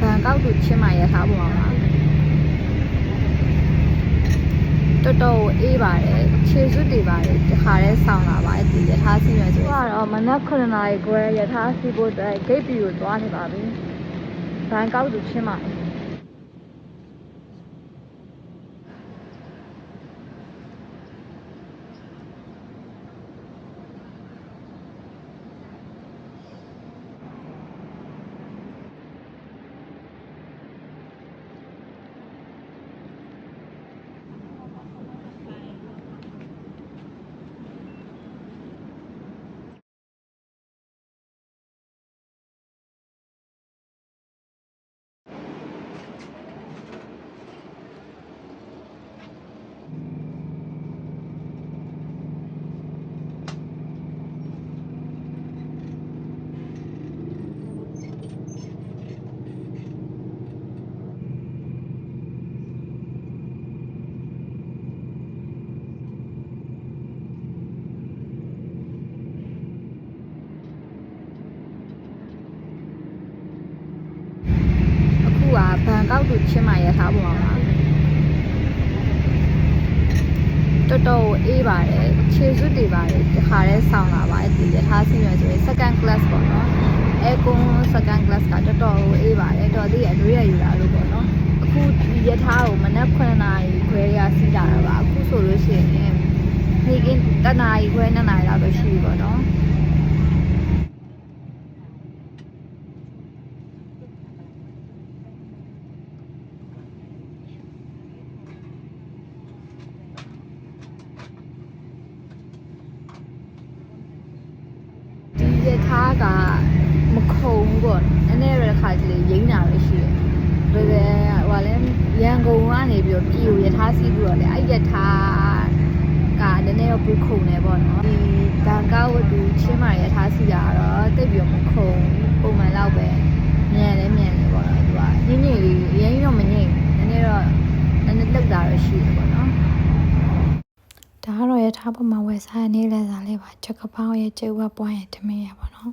ဘန်ကောက်သူချင်းမာရထားပေါ်မှာတော်တော်အေးပါတယ်ခြေစွပ်တွေပါတယ်တခါတည်းဆောင်းလာပါတယ်ဒီရထားစီးမယ်ဆိုတော့မနက်9နာရီခွဲရထားစီးဖို့အတွက်ဂိတ်ဘီကိုသွားနေပါပြီဘန်ကောက်သူချင်းမာအခု ကဘန်ကောက်သူချင်းမာရထားပေါ်မှာတော်တော်အေးပါတယ်ခြေစွပ်တွေပါတယ်တခါတည်းဆောင်းလာပါတယ်ဒီရထားစီးမယ်ဆိုရင် second class ပေါ့နော်အဲကွန် second class ကတော်တော်အေးပါတယ်တော်သေးအရွေးရယူတာလို့ပေါ့နော်အခုဒီရထားကိုမနက်9နာရီခွဲရစီးလာတာပါအခုဆိုလို့ရှိရင်နေ့ကင်းတနာရီခွဲ2နာရီလောက်ပဲရှိပြီပေါ့နော် ဒီရထားကမခုံဘူးပေါ့နည်းနည်းရတဲ့ခါကြီးလေးရိမ့်တာပဲရှိတယ်။ဒါပေမဲ့ဟိုကလည်းရန်ကုန်ကနေပြီးတော့ပြည်ကိုရထားစီးပြီးတော့လေအဲ့ရထားကနည်းနည်းတော့ပူခုံနေပေါ့နော်။ဒီဘန်ကောက်ဝတူချင်းမာရထားစီးတာကတော့တိတ်ပြီးတော့မခုံပုံမှန်လောက်ပဲမြန်လဲမြန်နေပေါ့နော်။သူကညင်ညင်လေးရင်းတော့မငိမ့်နည်းနည်းတော့နည်းနည်းလောက်တာတော့ရှိတယ်ပေါ့နော်။ဒါကတော့ရ ထားပေါ်မှာဝယ်စားတဲ့နေ့လည်စာလေးပါချက်ကပောင်းရဲ့ကျုပ်ဝပွားရဲ့ထမင်းရပါတော့